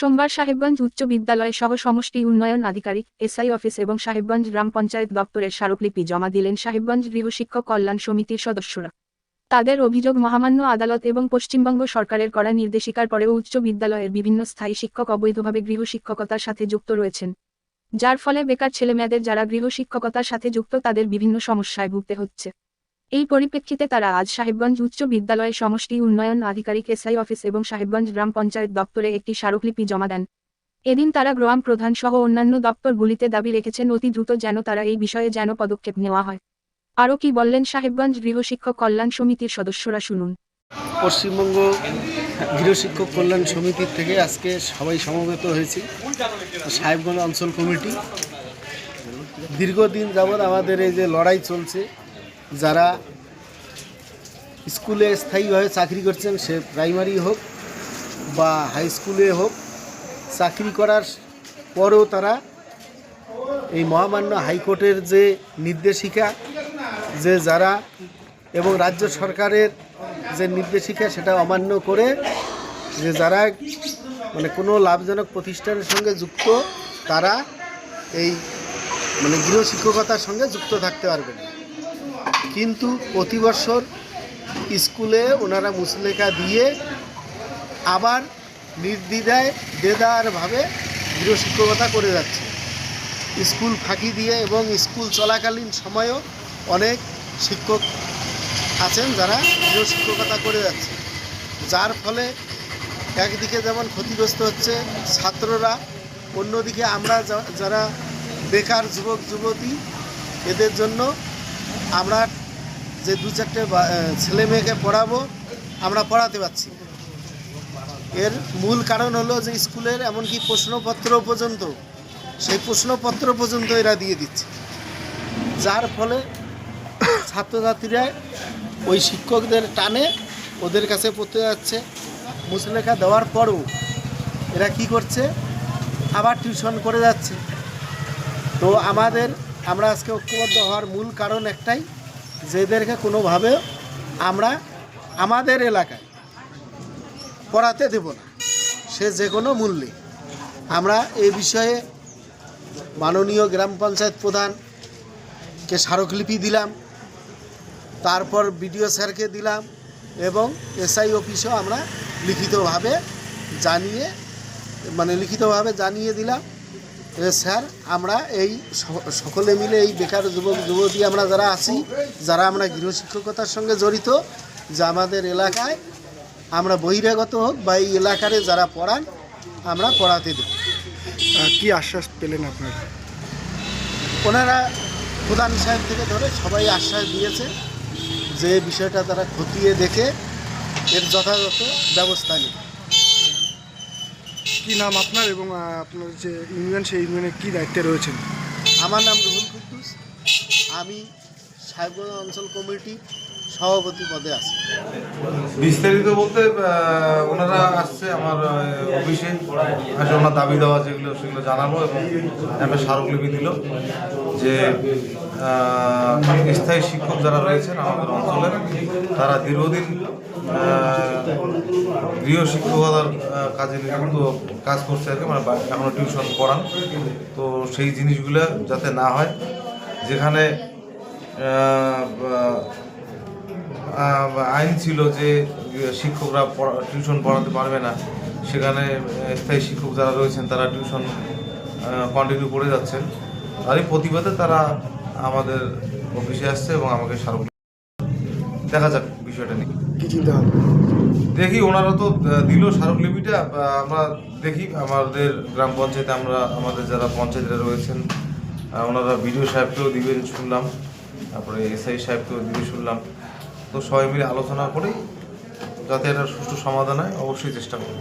সোমবার সাহেবগঞ্জ উচ্চ বিদ্যালয়ে সহ সমষ্টি উন্নয়ন আধিকারিক, এসআই অফিস এবং সাহেবগঞ্জ গ্রাম পঞ্চায়েত দপ্তরের স্মারকলিপি জমা দিলেন সাহেবগঞ্জ গৃহশিক্ষক কল্যাণ সমিতির সদস্যরা। তাদের অভিযোগ, মহামান্য আদালত এবং পশ্চিমবঙ্গ সরকারের করা নির্দেশিকার পরেও উচ্চ বিদ্যালয়ের বিভিন্ন স্থায়ী শিক্ষক অবৈধভাবে গৃহশিক্ষকতার সাথে যুক্ত রয়েছেন। যার ফলে বেকার ছেলেমেয়েদের যারা গৃহশিক্ষকতার সাথে যুক্ত, তাদের বিভিন্ন সমস্যায় ভুগতে হচ্ছে। এই পরিপ্রেক্ষিতে তারা আজ সাহেবগঞ্জ উচ্চ বিদ্যালয়ে সমষ্টি উন্নয়ন আধিকারিক এসআই অফিস এবং সাহেবগঞ্জ গ্রাম পঞ্চায়েত দপ্তরে একটি স্মারকলিপি জমা দেন। এদিন তারা গ্রাম প্রধান সহ অন্যান্য দপ্তরগুলিতে দাবি রেখেছেন, অতি দ্রুত যেন তারা এই বিষয়ে যেন পদক্ষেপ নেওয়া হয়। আরও কি বললেন সাহেবগঞ্জ গৃহশিক্ষক কল্যাণ সমিতির সদস্যরা শুনুন। পশ্চিমবঙ্গ গৃহশিক্ষক কল্যাণ সমিতির থেকে আজকে সবাই সমবেত হয়েছি। সাহেবগঞ্জ অঞ্চল কমিটি। দীর্ঘদিন যাবৎ আমাদের এই যে লড়াই চলছে যারা স্কুলে স্থায়ীভাবে চাকরি করছেন, সে প্রাইমারি হোক বা হাই স্কুলে হোক, চাকরি করার পরেও তারা এই মহামান্য হাইকোর্টের যে নির্দেশিকা, যে যারা এবং রাজ্য সরকারের যে নির্দেশিকা, সেটা অমান্য করে যে যারা মানে কোনো লাভজনক প্রতিষ্ঠানের সঙ্গে যুক্ত, তারা এই মানে গৃহশিক্ষকতার সঙ্গে যুক্ত থাকতে পারবে না। কিন্তু প্রতি বছর স্কুলে ওনারা মুসলেখা দিয়ে আবার নির্দ্বিধায় দেদারভাবে গৃহশিক্ষকতা করে যাচ্ছে। স্কুল ফাঁকি দিয়ে এবং স্কুল চলাকালীন সময়েও অনেক শিক্ষক আছেন যারা গৃহশিক্ষকতা করে যাচ্ছে। যার ফলে একদিকে যেমন ক্ষতিগ্রস্ত হচ্ছে ছাত্ররা, অন্যদিকে আমরা যারা বেকার যুবক যুবতী এদের জন্য আমরা যে দু চারটে ছেলে মেয়েকে পড়াবো, আমরা পড়াতে পারছি। এর মূল কারণ হলো যে স্কুলের এমনকি প্রশ্নপত্র পর্যন্ত, সেই প্রশ্নপত্র পর্যন্ত এরা দিয়ে দিচ্ছে। যার ফলে ছাত্রছাত্রীরা ওই শিক্ষকদের টানে ওদের কাছে পড়তে যাচ্ছে। মুসলেখা দেওয়ার পরও এরা কি করছে? আবার টিউশন করে যাচ্ছে। তো আমাদের, আমরা আজকে ঐক্যবদ্ধ হওয়ার মূল কারণ একটাই যে এদেরকে কোনোভাবে আমরা আমাদের এলাকায় পড়াতে দেব না, সে যে কোনো মূল্যে। আমরা এই বিষয়ে মাননীয় গ্রাম পঞ্চায়েত প্রধানকে স্মারকলিপি দিলাম, তারপর বিডিও স্যারকে দিলাম এবং এসআই অফিসেও আমরা লিখিতভাবে জানিয়ে মানে লিখিতভাবে জানিয়ে দিলাম। যে স্যার আমরা এই সকলে মিলে এই বেকার যুবক যুবতী আমরা যারা আছি যারা আমরা গৃহশিক্ষকতার সঙ্গে জড়িত যে আমাদের এলাকায় আমরা বহিরাগত হোক বা এই এলাকারে যারা পড়ান আমরা পড়াতে দেব। কি আশ্বাস পেলেন আপনারা? ওনারা প্রধান সাহেব থেকে ধরে সবাই আশ্বাস দিয়েছে যে বিষয়টা তারা খতিয়ে দেখে এর যথাযথ ব্যবস্থা নেবে কি নাম আপনার এবং আপনার যে ইউনিয়ন সেই ইউনিয়নে কি দায়িত্বে রয়েছেন? আমার নাম রুহুল কুদ্দুস। আমি সাহেবগঞ্জ অঞ্চল কমিটি সভাপতি পদে আছি। বিস্তারিত বলতে ওনারা আসছে আমার অফিসে। আসে ওনার দাবি দেওয়া যেগুলো সেগুলো জানাব এবং একটা স্মারকলিপি দিল যে স্থায়ী শিক্ষক যারা রয়েছেন আমাদের অঞ্চলের, তারা দীর্ঘদিন গৃহ শিক্ষকতার কাজে নিযুক্ত কাজ করছে আর কি মানে বা- এখনও টিউশন পড়ান। তো সেই জিনিসগুলো যাতে না হয়, যেখানে আইন ছিল যে শিক্ষকরা টিউশন পড়াতে পারবে না, সেখানে স্থায়ী শিক্ষক যারা রয়েছেন, তারা টিউশন কন্টিনিউ করে যাচ্ছেন। তারই প্রতিবাদে তারা আমাদের অফিসে আসছে এবং আমাকে স্মারক দেখা যাক বিষয়টা নিয়ে। কি চিন্তা দেখি ওনারা তো দিল স্মারকলিপিটা আমরা দেখি। আমাদের গ্রাম পঞ্চায়েতে আমরা আমাদের যারা পঞ্চায়েতরা রয়েছেন ওনারা বিডিও সাহেবকেও দিবেন শুনলাম তারপরে এসআই সাহেবকেও দিবে শুনলাম। তো সবাই মিলে আলোচনা করেই যাতে একটা সুষ্ঠু সমাধান হয় অবশ্যই চেষ্টা করব।